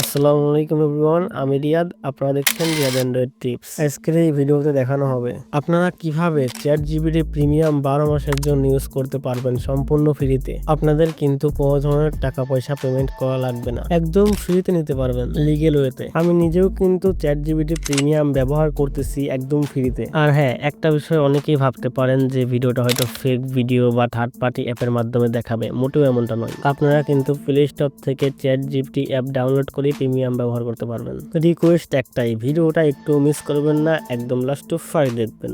আসসালামু আলাইকুম এভরিওয়ান, আমি রিয়াদ, আপনারা দেখছেন রিয়াদ অ্যান্ড্রয়েড টিপস আজকের এই ভিডিওতে দেখানো হবে, আপনারা কীভাবে চ্যাট জিবিটি প্রিমিয়াম বারো মাসের জন্য ইউজ করতে পারবেন সম্পূর্ণ ফ্রিতে। আপনাদের কিন্তু কোনো ধরনের টাকা পয়সা পেমেন্ট করা লাগবে না। একদম ফ্রিতে নিতে পারবেন লিগেল ওয়েতে আমি নিজেও কিন্তু চ্যাট জিবিটি প্রিমিয়াম ব্যবহার করতেছি একদম ফ্রিতে। আর হ্যাঁ একটা বিষয় অনেকেই ভাবতে পারেন যে ভিডিওটা হয়তো ফেক ভিডিও বা থার্ড পার্টি অ্যাপের মাধ্যমে দেখাবে, মোটেও এমনটা নয়। আপনারা কিন্তু প্লে স্টোর থেকে চ্যাট জিপিটি অ্যাপ ডাউনলোড করে প্রিমিয়াম ব্যবহার করতে পারবেন। রিকোয়েস্ট একটাই, ভিডিওটা একটু মিস করবেন না, একদম লাস্ট টু ফাইভ দেখবেন।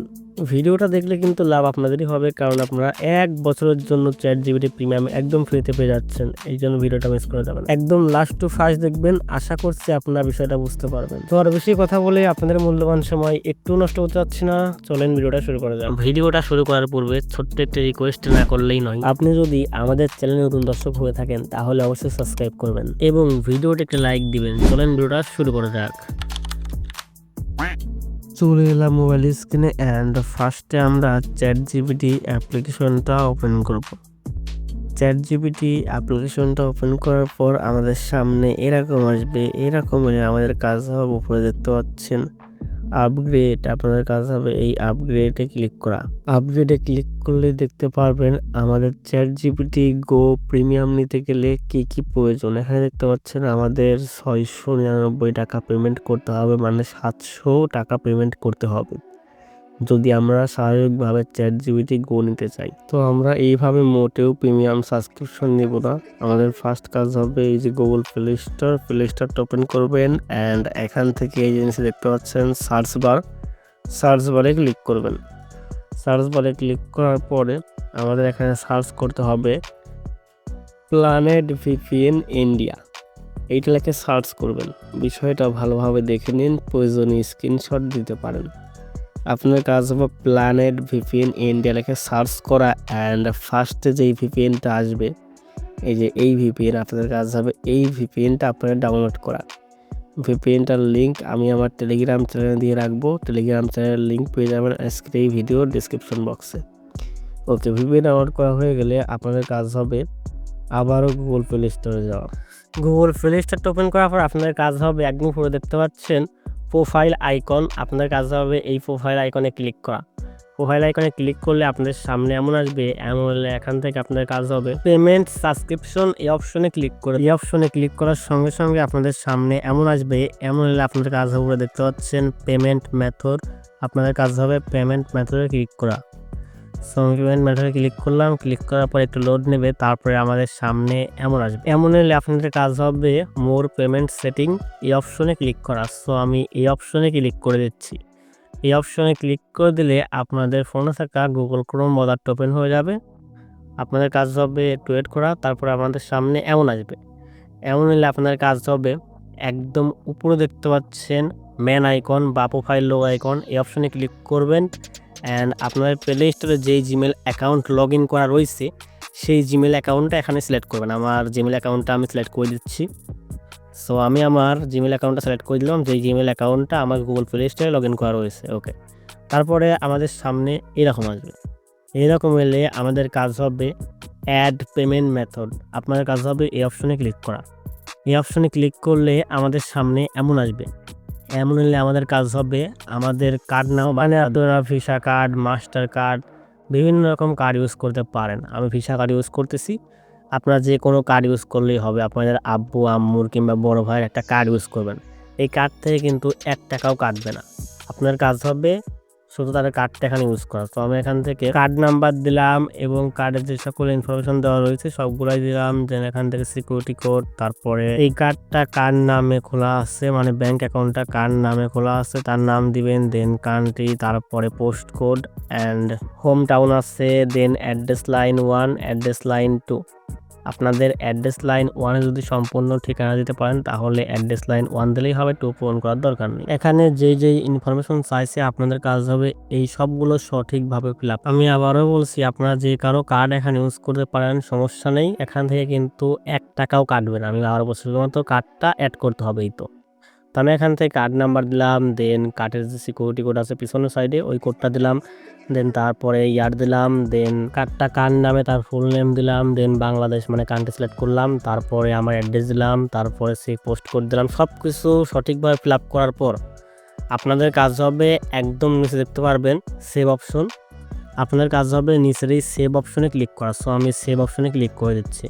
ভিডিওটা দেখলে কিন্তু লাভ আপনাদেরই হবে কারণ আপনারা এক বছরের জন্য চ্যাট জিবিটি প্রিমিয়াম একদম ফ্রিতে পেয়ে যাচ্ছেন। এই জন্য ভিডিওটা মিস করে যাবেন একদম লাস্ট টু ফার্স্ট দেখবেন আশা করছি আপনারা বিষয়টা বুঝতে পারবেন। তো আর বেশি কথা বলে আপনাদের মূল্যবান সময় একটু নষ্ট হতে যাচ্ছে না। চলেন ভিডিওটা শুরু করা যাক। ভিডিওটা শুরু করার পূর্বে ছোট্ট একটা রিকোয়েস্ট না করলেই নয়। আপনি যদি আমাদের চ্যানেলে নতুন দর্শক হয়ে থাকেন তাহলে অবশ্যই সাবস্ক্রাইব করবেন এবং ভিডিওটা একটা লাইক দিবেন। চলেন ভিডিওটা শুরু করা যাক। চলে এলাম মোবাইল স্ক্রিনে অ্যান্ড ফার্স্টে আমরা চ্যাট জিবিটি অ্যাপ্লিকেশনটা ওপেন করব। চ্যাট জিবিটি অ্যাপ্লিকেশনটা ওপেন করার পর আমাদের সামনে এরকম আসবে এরকম আমাদের কাজ হবে, উপরে দেখতে পাচ্ছেন। আপগ্রেড আপনাদের কাজ হবে এই আপগ্রেডে ক্লিক করা। আপগ্রেডে ক্লিক করলে দেখতে পারবেন আমাদের চ্যাট জিপিটি গো প্রিমিয়াম নিতে গেলে কি কি প্রয়োজন? এখানে দেখতে পাচ্ছেন আমাদের ছয়শো নিরানব্বই টাকা পেমেন্ট করতে হবে মানে সাতশো টাকা পেমেন্ট করতে হবে। যদি আমরা স্বাভাবিকভাবে চ্যাট জিবিটি গো নিতে চাই। তো আমরা এইভাবে মোটেও প্রিমিয়াম সাবস্ক্রিপশন নিব না। আমাদের ফার্স্ট কাজ হবে এই যে গুগল প্লে স্টোর প্লে স্টোরটা ওপেন করবেন অ্যান্ড এখান থেকে এই জিনিস দেখতে পাচ্ছেন সার্চ বার সার্চ বারে ক্লিক করবেন। সার্চ বারে ক্লিক করার পরে আমাদের এখানে সার্চ করতে হবে প্ল্যানেট ভিপিএন ইন্ডিয়া এইটা লেখে সার্চ করবেন। বিষয়টা ভালোভাবে দেখে নিন, প্রয়োজনীয় স্ক্রিনশট দিতে পারেন। আপনার কাজ হবে প্ল্যানেট ভিপিএন ইন্ডিয়া লেখে সার্চ করা অ্যান্ড ফার্স্টে যেই ভিপিএনটা আসবে, এই যে এই ভিপিএন আপনাদের কাজ হবে, এই ভিপিএনটা আপনারা ডাউনলোড করা। ভিপিএনটার লিঙ্ক আমি আমার টেলিগ্রাম চ্যানেলে দিয়ে রাখব টেলিগ্রাম চ্যানেলের লিঙ্ক পেয়ে যাবেন আজকের এই ভিডিও ডিসক্রিপশন বক্সে ওকে ভিপিএন ডাউনলোড করা হয়ে গেলে আপনাদের কাজ হবে আবারও গুগল প্লে স্টোরে যাওয়া। গুগল প্লে স্টোরটা ওপেন করার পর আপনাদের কাজ হবে একদম পুরো দেখতে পাচ্ছেন। প্রোফাইল আইকন আপনার কাজ হবে এই প্রোফাইল আইকনে ক্লিক করা। প্রোফাইল আইকনে ক্লিক করলে আপনাদের সামনে এমন আসবে, এমন হলে এখান থেকে আপনার কাজ হবে পেমেন্ট সাবস্ক্রিপশন এই অপশনে ক্লিক করে। এই অপশনে ক্লিক করার সঙ্গে সঙ্গে আপনাদের সামনে এমন আসবে, এমন হলে আপনাদের কাজ হবে, দেখতে পাচ্ছেন পেমেন্ট মেথড আপনাদের কাজ হবে পেমেন্ট মেথডে ক্লিক করা। সো আমি পেমেন্ট মেথডে ক্লিক করলাম ক্লিক করার পর একটু লোড নেবে, তারপরে আমাদের সামনে এমন আসবে। এমন হলে আপনাদের কাজ হবে মোর পেমেন্ট সেটিং এই অপশনে ক্লিক করা। সো আমি এই অপশনে ক্লিক করে দিচ্ছি। এই অপশনে ক্লিক করে দিলে আপনাদের ফোনে থাকা গুগল ক্রোম বদারটা ওপেন হয়ে যাবে। আপনাদের কাজ হবে একটু ওয়েট করা, তারপরে আমাদের সামনে এমন আসবে। এমন হলে আপনাদের কাজ হবে একদম উপরে দেখতে পাচ্ছেন ম্যান আইকন বা প্রোফাইল লো আইকন এই অপশনে ক্লিক করবেন। অ্যান্ড আপনাদের প্লে স্টোরে যেই জিমেল অ্যাকাউন্ট লগ ইন করা রয়েছে, সেই জিমেল অ্যাকাউন্টটা এখানে সিলেক্ট করবেন। আমার জিমেল অ্যাকাউন্টটা আমি সিলেক্ট করে দিচ্ছি। সো আমি আমার জিমেল অ্যাকাউন্টটা সিলেক্ট করে দিলাম। যেই জিমেল অ্যাকাউন্টটা আমার গুগল প্লে স্টোরে লগ ইন করা রয়েছে। ওকে তারপরে আমাদের সামনে এরকম আসবে। এরকম এলে আমাদের কাজ হবে অ্যাড পেমেন্ট মেথড আপনাদের কাজ হবে এই অপশনে ক্লিক করা। এই অপশনে ক্লিক করলে আমাদের সামনে এমন আসবে। এমন হলে আমাদের কাজ হবে। আমাদের কার্ড নাও মানে আপনারা ভিসা কার্ড মাস্টার কার্ড বিভিন্ন রকম কার্ড ইউজ করতে পারেন। আমি ভিসা কার্ড ইউজ করতেছি। আপনারা যে কোনো কার্ড ইউজ করলেই হবে। আপনাদের আব্বু, আম্মুর কিংবা বড় ভাইয়ের একটা কার্ড ইউজ করবেন। এই কার্ড থেকে কিন্তু এক টাকাও কাটবে না। আপনার কাজ হবে শুধু তাদের কার্ডটা এখানে ইউজ করা। তো আমি এখান থেকে কার্ড নাম্বার দিলাম এবং কার্ডের যে সকল ইনফরমেশন দেওয়া রয়েছে, সবগুলাই দিলাম। যেন এখান থেকে সিকিউরিটি কোড তারপরে এই কার্ডটা কার নামে খোলা আছে? মানে ব্যাংক অ্যাকাউন্টটা কার নামে খোলা আছে? তার নাম দিবেন দেন কান্ট্রি তারপরে post code and home town আছে then address line one address line two আপনাদের অ্যাড্রেস লাইন ওয়ানে যদি সম্পূর্ণ ঠিকানা দিতে পারেন, তাহলে অ্যাড্রেস লাইন ওয়ান দিলেই হবে টু পূরণ করার দরকার নেই। এখানে যেই যেই ইনফরমেশন চাইছে আপনাদের কাজ হবে, এই সবগুলো সঠিকভাবে ফিল আপ আমি আবারও বলছি, আপনারা যে কারও কার্ড এখানে ইউজ করতে পারেন, সমস্যা নেই। এখান থেকে কিন্তু এক টাকাও কাটবে না। আমি আবারও বলছি, শুধুমাত্র কার্ডটা অ্যাড করতে হবে এই তো। তো আমি এখান থেকে কার্ড নাম্বার দিলাম দেন কার্ডের যে সিকিউরিটি কোড আছে পিছনের সাইডে ওই কোডটা দিলাম। দেন তারপরে ইয়ার দিলাম দেন কার্ডটা কার নামে তার ফুল নেম দিলাম দেন বাংলাদেশ মানে কান্ট্রি সিলেক্ট করলাম, তারপরে আমার অ্যাড্রেস দিলাম, তারপরে সে পোস্ট কোড দিলাম সব কিছু সঠিকভাবে ফিল আপ করার পর আপনাদের কাজ হবে একদম নিচে দেখতে পারবেন সেভ অপশন আপনাদের কাজ হবে নিচের এই সেভ অপশনে ক্লিক করা। সো আমি সেভ অপশনে ক্লিক করে দিচ্ছি।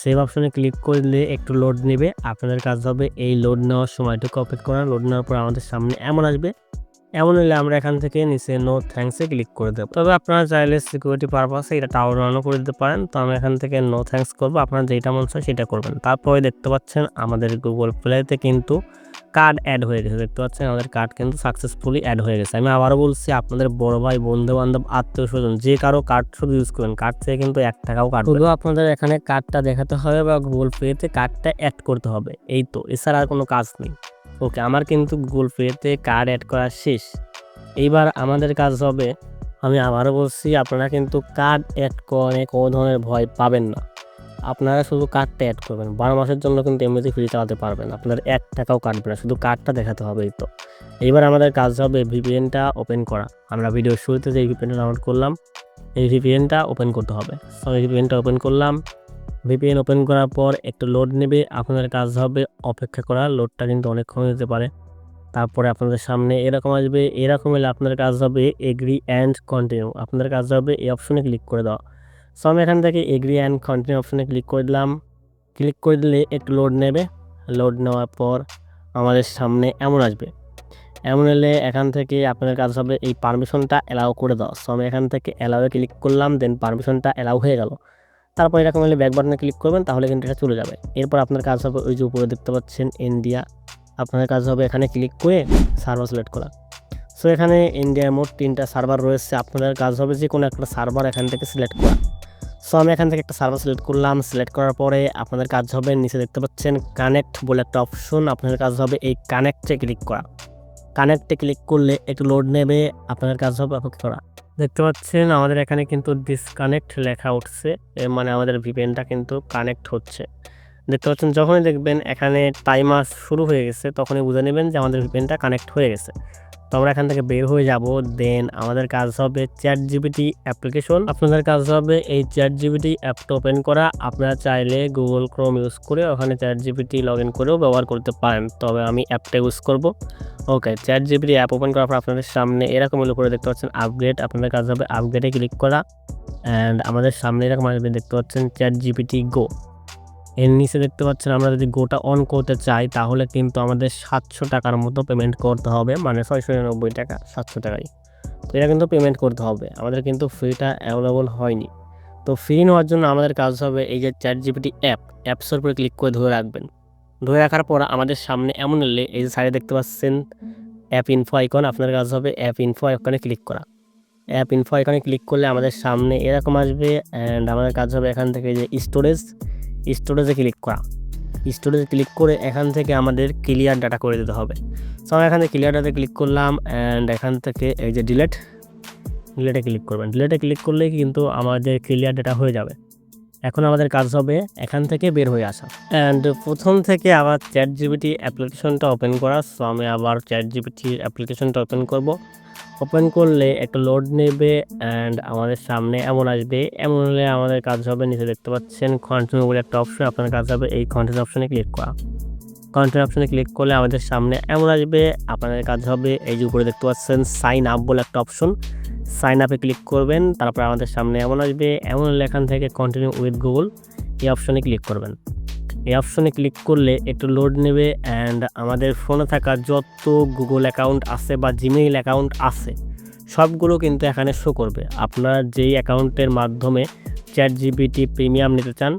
সেভ অপশনে ক্লিক করলে একটু লোড নেবে। আপনাদের কাজ হবে এই লোড নেওয়ার সময়টুকু অপেক্ষা করা। লোড নেওয়ার পর আমাদের সামনে এমন আসবে। এমন হলে আমরা এখান থেকে নিচে নো থ্যাঙ্কসে ক্লিক করে দেবো। তবে আপনারা চাইলে সিকিউরিটি পারপাসে এটা টাওয়ার রানও করে দিতে পারেন। তো আমি এখান থেকে নো থ্যাঙ্কস করব। আপনারা যেটা মন চায় সেটা করবেন। তারপরে দেখতে পাচ্ছেন আমাদের গুগল প্লেতে কিন্তু কার্ড অ্যাড হয়ে গেছে। দেখতে পাচ্ছেন আমাদের কার্ড কিন্তু সাকসেসফুলি অ্যাড হয়ে গেছে। আমি আবারও বলছি আপনাদের বড় ভাই বন্ধু বান্ধব আত্মীয় স্বজন যে কারও কার্ড শুধু ইউজ করবেন। কার্ড থেকে কিন্তু এক টাকাও কার্ড শুধু আপনাদের এখানে কার্ডটা দেখাতে হবে বা গুগল পেতে কার্ডটা অ্যাড করতে হবে। এই তো এছাড়া আর কোনো কাজ নেই। ওকে, আমার কিন্তু গুগল পেতে কার্ড অ্যাড করা শেষ। এইবার আমাদের কাজ হবে, আমি আবারও বলছি, আপনারা কিন্তু কার্ড অ্যাড করে কোনো ধরনের ভয় পাবেন না। আপনারা শুধু কার্ডটা অ্যাড করবেন, বারো মাসের জন্য কিন্তু এমনিতে ফ্রি চালাতে পারবেন আপনার এক টাকাও কাটবে না, শুধু কার্ডটা দেখাতে হবে এই তো। এইবার আমাদের কাজ হবে ভিপিএনটা ওপেন করা। আমরা ভিডিও শুরুতে যে ভিপিএনটা ডাউনলোড করলাম, এই ভিপিএনটা ওপেন করতে হবে। সো ভিপিএনটা ওপেন করলাম। ভিপিএন ওপেন করার পর একটু লোড নেবে, আপনাদের কাজ হবে অপেক্ষা করা। লোডটা কিন্তু অনেকক্ষণ হতে পারে। তারপরে আপনাদের সামনে এরকম আসবে, এরকম হলে আপনাদের কাজ হবে এগ্রি অ্যান্ড কন্টিনিউ আপনাদের কাজ হবে এই অপশনে ক্লিক করে দেওয়া। সো আমি এখান থেকে এগ্রি অ্যান্ড কন্টিনিউ অপশনে ক্লিক করে দিলাম। ক্লিক করে দিলে একটু লোড নেবে। লোড নেওয়ার পর আমাদের সামনে এমন আসবে। এমন এলে এখান থেকে আপনাদের কাজ হবে এই পারমিশনটা অ্যালাউ করে দাও সো আমি এখান থেকে অ্যালাউয়ে ক্লিক করলাম দেন পারমিশনটা অ্যালাউ হয়ে গেল। তারপর এরকম হলে ব্যাক বাটনে ক্লিক করবেন, তাহলে কিন্তু এটা চলে যাবে। এরপর আপনার কাজ হবে ওই যে উপরে দেখতে পাচ্ছেন ইন্ডিয়া আপনাদের কাজ হবে এখানে ক্লিক করে সার্ভার সিলেক্ট করা। সো এখানে ইন্ডিয়ার মোট তিনটা সার্ভার রয়েছে। আপনাদের কাজ হবে যে কোনো একটা সার্ভার এখান থেকে সিলেক্ট করা। সো আমি এখান থেকে একটা সার্ভার সিলেক্ট করলাম। সিলেক্ট করার পরে আপনাদের কাজ হবে নিচে দেখতে পাচ্ছেন কানেক্ট বলে একটা অপশন আপনাদের কাজ হবে এই কানেক্টে ক্লিক করা। কানেক্টে ক্লিক করলে একটু লোড নেবে। আপনাদের কাজ হবে অপেক্ষা করা দেখতে পাচ্ছেন আমাদের এখানে কিন্তু ডিসকানেক্ট লেখা উঠছে মানে আমাদের ভিপিএনটা কিন্তু কানেক্ট হচ্ছে। দেখতে পাচ্ছেন যখনই দেখবেন এখানে টাইমার শুরু হয়ে গেছে, তখনই বুঝে নেবেন যে আমাদের ভিপিএনটা কানেক্ট হয়ে গেছে। তো আমরা এখান থেকে বের হয়ে যাব। দেন আমাদের কাজ হবে চ্যাট জিবিটি অ্যাপ্লিকেশন আপনাদের কাজ হবে এই চ্যাট জিবিটি অ্যাপটা ওপেন করা। আপনারা চাইলে গুগল ক্রোম ইউজ করে ওখানে চ্যাট জিবিটি লগ ইন করেও ব্যবহার করতে পারেন। তবে আমি অ্যাপটা ইউজ করব। Okay chat GPT app open করার পর আপনাদের সামনে এরকম উপরে দেখতে পাচ্ছেন আপগ্রেড আপনাদের কাজ হবে আপগ্রেডে ক্লিক করা। অ্যান্ড আমাদের সামনে এরকম আসবে দেখতে পাচ্ছেন চ্যাট জিবিটি গো এর নিচে দেখতে পাচ্ছেন আমরা যদি গোটা অন করতে চাই, তাহলে কিন্তু আমাদের সাতশো টাকার মতো পেমেন্ট করতে হবে। মানে ছয়শো নিরানব্বই টাকা, সাতশো টাকাই। তো এটা কিন্তু পেমেন্ট করতে হবে। আমাদের কিন্তু ফ্রিটা অ্যাভেলেবল হয়নি। তো ফ্রি নেওয়ার জন্য আমাদের কাজ হবে এই যে চ্যাট জিপিটি অ্যাপ অ্যাপসের উপরে ক্লিক করে ধরে রাখবেন। ধরে রাখার পর আমাদের সামনে এমন এলে এই যে সাইডে দেখতে পাচ্ছেন অ্যাপ ইনফো আইকন আপনার কাজ হবে অ্যাপ ইনফো আইকনে ক্লিক করা। অ্যাপ ইনফো আইকনে ক্লিক করলে আমাদের সামনে এরকম আসবে অ্যান্ড আমাদের কাজ হবে এখান থেকে যে স্টোরেজ স্টোরেজে ক্লিক করা। স্টোরেজে ক্লিক করে এখান থেকে আমাদের ক্লিয়ার ডাটা করে দিতে হবে। সো আমি এখান থেকে ক্লিয়ার ডাটা ক্লিক করলাম অ্যান্ড এখান থেকে এই যে ডিলেট ডিলেটে ক্লিক করবেন। ডিলেটে ক্লিক করলেই কিন্তু আমাদের ক্লিয়ার ডাটা হয়ে যাবে। এখন আমাদের কাজ হবে এখান থেকে বের হয়ে আসা। অ্যান্ড প্রথম থেকে আবার চ্যাট জিবিটি অ্যাপ্লিকেশনটা ওপেন করা। সো আমি আবার চ্যাট জিবিটি অ্যাপ্লিকেশনটা ওপেন করব। ওপেন করলে একটা লোড নেবে অ্যান্ড আমাদের সামনে এমন আসবে। এমন হলে আমাদের কাজ হবে নিচে দেখতে পাচ্ছেন কন্টিনিউ বলে একটা অপশন আপনার কাজ হবে এই কন্টিনিউ অপশনে ক্লিক করা। কন্টিনিউ অপশনে ক্লিক করলে আমাদের সামনে এমন আসবে, আপনাদের কাজ হবে এই যে উপরে দেখতে পাচ্ছেন সাইন আপ বলে একটা অপশন সাইন আপে ক্লিক করবেন, তারপর আমাদের সামনে এমন আসবে, এমন হলে এখান থেকে কন্টিনিউ উইথ গুগল এই অপশনে ক্লিক করবেন। এই অপশনে ক্লিক করলে একটু লোড নেবে অ্যান্ড আমাদের ফোনে থাকা যত গুগল অ্যাকাউন্ট আছে বা জিমেইল অ্যাকাউন্ট আছে, সবগুলো কিন্তু এখানে শো করবে। আপনার যেই অ্যাকাউন্টের মাধ্যমে চ্যাট জিবিটি প্রিমিয়াম নিতে চান,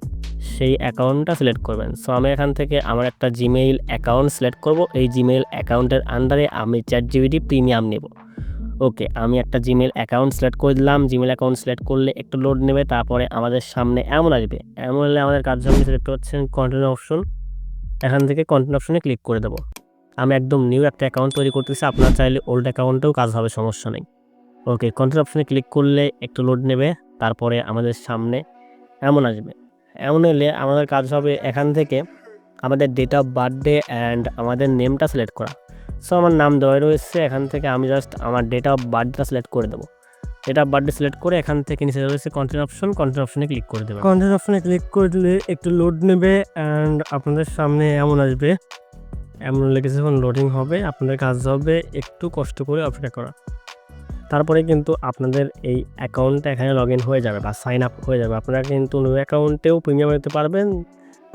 সেই অ্যাকাউন্টটা সিলেক্ট করবেন। সো আমি এখান থেকে আমার একটা জিমেইল অ্যাকাউন্ট সিলেক্ট করব। এই জিমেইল অ্যাকাউন্টের আন্ডারে আমি চ্যাট জিবিটি প্রিমিয়াম নেব। ওকে, আমি একটা জিমেল অ্যাকাউন্ট সিলেক্ট করে দিলাম। জিমেল অ্যাকাউন্ট সিলেক্ট করলে একটু লোড নেবে, তারপরে আমাদের সামনে এমন আসবে। এমন হলে আমাদের কাজ হবে সিলেক্ট করছেন কন্টেন্ট অপশন এখান থেকে কন্টেন্ট অপশনে ক্লিক করে দেবো। আমি একদম নিউ একটা অ্যাকাউন্ট তৈরি করতেছি, আপনার চাইলে ওল্ড অ্যাকাউন্টেও কাজ হবে, সমস্যা নেই। ওকে কন্টেন্ট অপশনে ক্লিক করলে একটু লোড নেবে, তারপরে আমাদের সামনে এমন আসবে। এমন এলে আমাদের কাজ হবে এখান থেকে আমাদের ডেট অফ বার্থডে অ্যান্ড আমাদের নেমটা সিলেক্ট করা। সো আমার নাম দেওয়া রয়েছে, এখান থেকে আমি জাস্ট আমার ডেট অফ বার্থডেটা সিলেক্ট করে দেবো। ডেট অফ বার্থডে সিলেক্ট করে এখান থেকে নিচে রয়েছে কন্টেন্ট অপশন কন্টেন্ট অপশনে ক্লিক করে দেবে কন্টেন্ট অপশনে ক্লিক করে দিলে একটু লোড নেবে অ্যান্ড আপনাদের সামনে এমন আসবে, এমন লেগেছে যখন লোডিং হবে, আপনাদের কাজ হবে একটু কষ্ট করে অপেক্ষা করা। তারপরে কিন্তু আপনাদের এই অ্যাকাউন্টটা এখানে লগ ইন হয়ে যাবে বা সাইন আপ হয়ে যাবে। আপনারা কিন্তু নিউ অ্যাকাউন্টেও প্রিমিয়াম নিতে পারবেন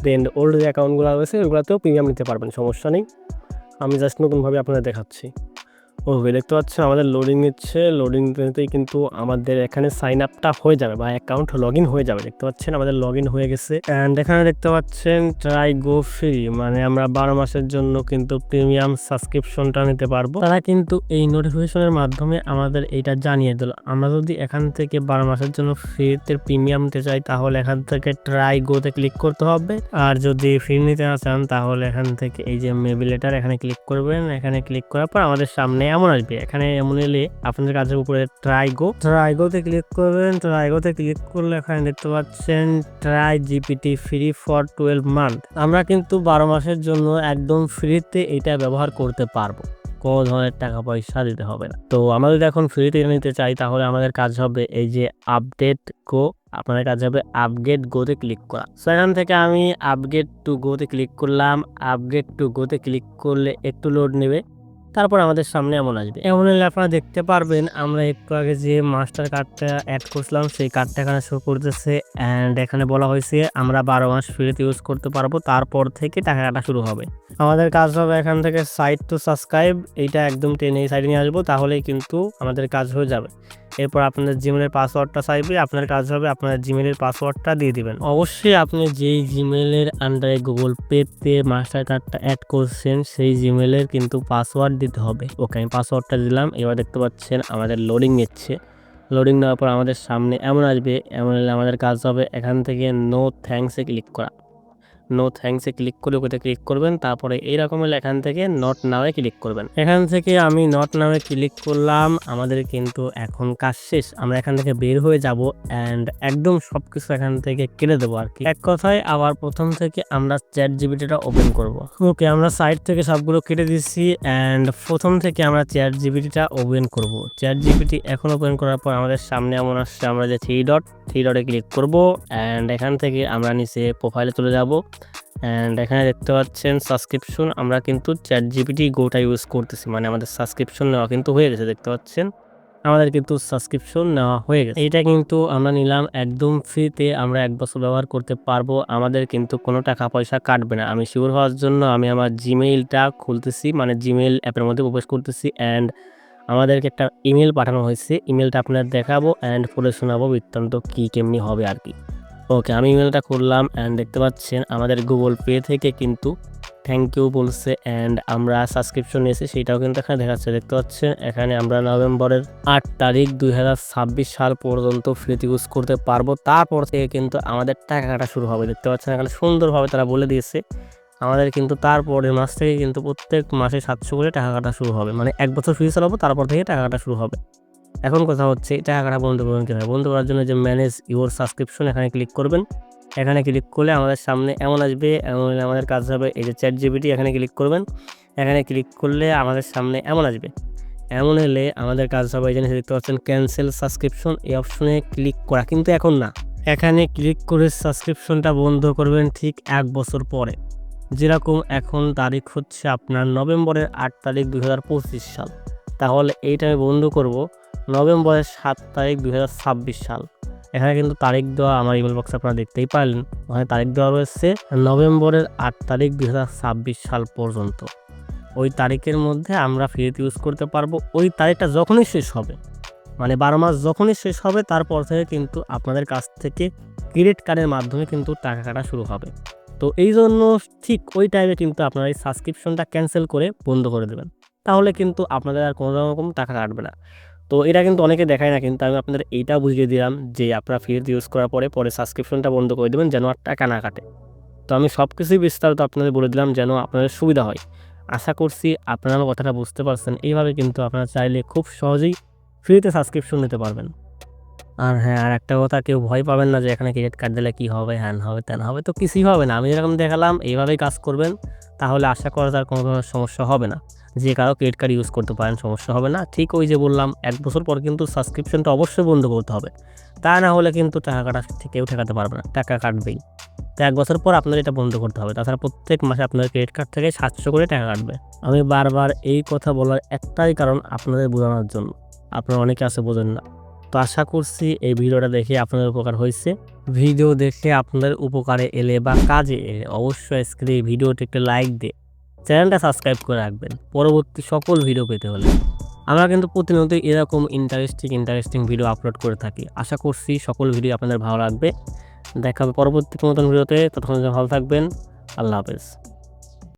দেন ওল্ড যে অ্যাকাউন্টগুলো রয়েছে, ওগুলোতেও প্রিমিয়াম নিতে পারবেন, সমস্যা নেই। আমি জাস্ট নতুনভাবে আপনাদের দেখাচ্ছি। ওকে দেখতে পাচ্ছেন আমাদের লোডিং নিচ্ছে। লোডিং নিতেই কিন্তু আমাদের এখানে সাইন আপটা হয়ে যাবে বা অ্যাকাউন্ট লগ হয়ে যাবে। দেখতে পাচ্ছেন আমাদের লগ হয়ে গেছে। অ্যান্ড এখানে দেখতে পাচ্ছেন ট্রাই গো ফ্রি মানে আমরা বারো মাসের জন্য কিন্তু প্রিমিয়াম সাবস্ক্রিপশনটা নিতে পারব। তারা কিন্তু এই নোটিফিকেশনের মাধ্যমে আমাদের এইটা জানিয়ে দিল। আমরা যদি এখান থেকে বারো মাসের জন্য ফ্রিতে প্রিমিয়াম নিতে চাই, তাহলে এখান থেকে ট্রাই গোতে ক্লিক করতে হবে। আর যদি ফ্রি নিতে না চান, তাহলে এখান থেকে এই যে মেবি লেটার এখানে ক্লিক করবেন। এখানে ক্লিক করার পর আমাদের সামনে এমন আসবে। এখানে এমন এলে আপনাদের কাজের উপরে ট্রাই গো ট্রাই গোতে ক্লিক করবেন। ট্রাই গোতে ক্লিক করলে এখানে দেখতে পাচ্ছেন try GPT free for twelve month আমরা কিন্তু বারো মাসের জন্য একদম ফ্রিতে এটা ব্যবহার করতে পারব। কোনো ধরনের টাকা পয়সা দিতে হবে না। তো আমরা যদি এখন ফ্রিতে নিতে চাই, তাহলে আমাদের কাজ হবে এই যে আপডেট গো আপনাদের কাজ হবে আপগ্রেড গোতে ক্লিক করা। সো এখান থেকে আমি আপগ্রেড টু গোতে ক্লিক করলাম। আপগ্রেড টু গোতে ক্লিক করলে একটু লোড নেবে। তারপর আমাদের সামনে এমন আসবে। এমন এলে আপনারা দেখতে পারবেন, আমরা একটু আগে যে মাস্টার কার্ডটা অ্যাড করছিলাম, সেই কার্ডটা এখানে শো করতেছে অ্যান্ড এখানে বলা হয়েছে, আমরা বারো মাস ফ্রিতে ইউজ করতে পারব, তারপর থেকে টাকা কাটা শুরু হবে। আমাদের কাজ হবে এখান থেকে সাইট টু সাবস্ক্রাইব এইটা একদম টেনে এই সাইডে নিয়ে আসব, তাহলেই কিন্তু আমাদের কাজ হয়ে যাবে। এরপর আপনাদের জিমেলের পাসওয়ার্ডটা চাইবে, আপনার কাজ হবে আপনার জিমেলের পাসওয়ার্ডটা দিয়ে দিবেন। অবশ্যই আপনি যেই জিমেলের আন্ডারে গুগল পেতে মাস্টার কার্ডটা অ্যাড করছেন, সেই জিমেলের কিন্তু পাসওয়ার্ড দিতে হবে। ওকে আমি পাসওয়ার্ডটা দিলাম, এবার দেখতে পাচ্ছেন আমাদের লোডিং নিচ্ছে। লোডিং নেওয়ার পর আমাদের সামনে এমন আসবে, এমন আমাদের কাজ হবে এখান থেকে নো থ্যাঙ্কসে ক্লিক করা। নো থ্যাঙ্কসে ক্লিক করে ওকে ক্লিক করবেন, তারপরে এইরকম হলে এখান থেকে নট নাওয়ে ক্লিক করবেন। এখান থেকে আমি নট নাওয়ে ক্লিক করলাম, আমাদের কিন্তু এখন কাজ শেষ। আমরা এখান থেকে বের হয়ে যাব অ্যান্ড একদম সব কিছু এখান থেকে কেটে দেবো আর কি। এক কথায় আবার প্রথম থেকে আমরা চ্যাট জিবিটিটা ওপেন করব। ওকে আমরা সাইড থেকে সবগুলো কেটে দিচ্ছি অ্যান্ড প্রথম থেকে আমরা চ্যাট জিবিটিটা ওপেন করব। চ্যাট জিবিটি এখন ওপেন করার পর আমাদের সামনে এমন আসছে, আমরা যে থ্রি ডট থ্রি ডটে ক্লিক করব অ্যান্ড এখান থেকে আমরা নিচে প্রোফাইলে চলে যাব। অ্যান্ড এখানে দেখতে পাচ্ছেন সাবস্ক্রিপশন আমরা কিন্তু চ্যাট জিপিটি গোটা ইউজ করতেছি। মানে আমাদের সাবস্ক্রিপশন নেওয়া কিন্তু হয়ে গেছে, দেখতে পাচ্ছেন? আমাদের কিন্তু সাবস্ক্রিপশন নেওয়া হয়ে গেছে। এটা কিন্তু আমরা নিলাম একদম ফ্রিতে আমরা এক বছর ব্যবহার করতে পারব। আমাদের কিন্তু কোনো টাকা পয়সা কাটবে না। আমি শিওর হওয়ার জন্য আমি আমার জিমেইলটা খুলতেছি মানে জিমেইল অ্যাপের মধ্যে প্রবেশ করতেছি অ্যান্ড আমাদেরকে একটা ইমেল পাঠানো হয়েছে। ইমেলটা আপনার দেখাবো অ্যান্ড পড়ে শোনাবো বৃত্তান্ত কী কেমনি হবে আর কি। ওকে আমি ইমেলটা করলাম অ্যান্ড দেখতে পাচ্ছেন আমাদের গুগল পে থেকে কিন্তু থ্যাংক ইউ বলছে অ্যান্ড আমরা সাবস্ক্রিপশন নিয়েছি, সেটাও কিন্তু এখানে দেখাচ্ছে। দেখতে পাচ্ছেন, এখানে আমরা নভেম্বরের আট তারিখ দুই হাজার ছাব্বিশ সাল পর্যন্ত ফ্রিতে ইউজ করতে পারব। তারপর থেকে কিন্তু আমাদের টাকা কাটা শুরু হবে। দেখতে পাচ্ছেন, এখানে সুন্দরভাবে তারা বলে দিয়েছে। আমাদের কিন্তু তারপরের মাস থেকে কিন্তু প্রত্যেক মাসে সাতশো করে টাকা কাটা শুরু হবে। মানে এক বছর ফ্রি চালাবো, তারপর থেকে টাকা কাটা শুরু হবে। এখন কথা হচ্ছে টাকা কাটা বন্ধ করবেন কীভাবে? বন্ধ করার জন্য যে ম্যানেজ ইউর সাবস্ক্রিপশন এখানে ক্লিক করবেন। এখানে ক্লিক করলে আমাদের সামনে এমন আসবে, এমন আমাদের কাজ হবে, এই যে চ্যাট জিবিটি এখানে ক্লিক করবেন। এখানে ক্লিক করলে আমাদের সামনে এমন আসবে। এমন হলে আমাদের কাজ হবে, এই দেখতে পাচ্ছেন ক্যান্সেল সাবস্ক্রিপশন এই অপশনে ক্লিক করা। কিন্তু এখন না, এখানে ক্লিক করে সাবস্ক্রিপশনটা বন্ধ করবেন ঠিক এক বছর পরে। যেরকম এখন তারিখ হচ্ছে আপনার নভেম্বরের আট তারিখ দু হাজার পঁচিশ সাল। তাহলে এইটা আমি বন্ধ করব, নভেম্বরের সাত তারিখ দু হাজার ছাব্বিশ সাল। এখানে কিন্তু তারিখ দেওয়া আমার ইমেল বক্সে আপনারা দেখতেই পারলেন, ওখানে তারিখ দেওয়া রয়েছে নভেম্বরের আট তারিখ দু হাজার ছাব্বিশ সাল পর্যন্ত। ওই তারিখের মধ্যে আমরা ফ্রিতে ইউজ করতে পারব, ওই তারিখটা যখনই শেষ হবে মানে বারো মাস যখনই শেষ হবে, তারপর থেকে কিন্তু আপনাদের কাছ থেকে ক্রেডিট কার্ডের মাধ্যমে কিন্তু টাকা কাটা শুরু হবে। তো এই জন্য ঠিক ওই টাইমে কিন্তু আপনারা এই সাবস্ক্রিপশনটা ক্যান্সেল করে বন্ধ করে দেবেন। তাহলে কিন্তু আপনাদের আর কোনো রকম টাকা কাটবে না। তো এটা কিন্তু অনেকে দেখায় না, কিন্তু আমি আপনাদের এইটা বুঝিয়ে দিলাম যে আপনারা ফ্রিতে ইউজ করার পরে পরে সাবস্ক্রিপশনটা বন্ধ করে দেবেন যেন আর টাকা না কাটে। তো আমি সব কিছুই বিস্তারিত আপনাদের বলে দিলাম যেন আপনাদের সুবিধা হয়। আশা করছি আপনারা কথাটা বুঝতে পারছেন। এইভাবে কিন্তু আপনারা চাইলে খুব সহজেই ফ্রিতে সাবস্ক্রিপশন নিতে পারবেন। আর হ্যাঁ আর একটা কথা, কেউ ভয় পাবেন না যে এখানে ক্রেডিট কার্ড দিলে কী হবে, হ্যান হবে, ত্যান হবে, তো কিছুই হবে না। আমি যেরকম দেখালাম, এইভাবেই কাজ করবেন, তাহলে আশা করা তার কোনো ধরনের সমস্যা হবে না। যে কারও ক্রেডিট কার্ড ইউজ করতে পারেন, সমস্যা হবে না। ঠিক ওই যে বললাম, এক বছর পর কিন্তু সাবস্ক্রিপশনটা অবশ্যই বন্ধ করতে হবে। তা না হলে কিন্তু টাকা কাটা কেউ ঠেকাতে পারবে না, টাকা কাটবেই। তো এক বছর পর আপনার এটা বন্ধ করতে হবে। তাছাড়া প্রত্যেক মাসে আপনার ক্রেডিট কার্ড থেকে সাতশো করে টাকা কাটবে। আমি বারবার এই কথা বলার একটাই কারণ আপনাদের বোঝানোর জন্য। আপনারা অনেকে আছে বোঝেন না। তো আশা করছি এই ভিডিওটা দেখে আপনাদের উপকার হয়েছে। ভিডিও দেখে আপনাদের উপকারে এলে বা কাজে এলে অবশ্যই স্ক্রিনে ভিডিওটি একটু লাইক দিয়ে চ্যানেলটা সাবস্ক্রাইব করে রাখবেন পরবর্তী সকল ভিডিও পেতে হলে। আমরা কিন্তু প্রতিনিয়ত এরকম ইন্টারেস্টিং ইন্টারেস্টিং ভিডিও আপলোড করে থাকি। আশা করছি সকল ভিডিও আপনাদের ভালো লাগবে। দেখা হবে পরবর্তী নতুন ভিডিওতে। ততক্ষণ ভালো থাকবেন। আল্লাহ হাফেজ।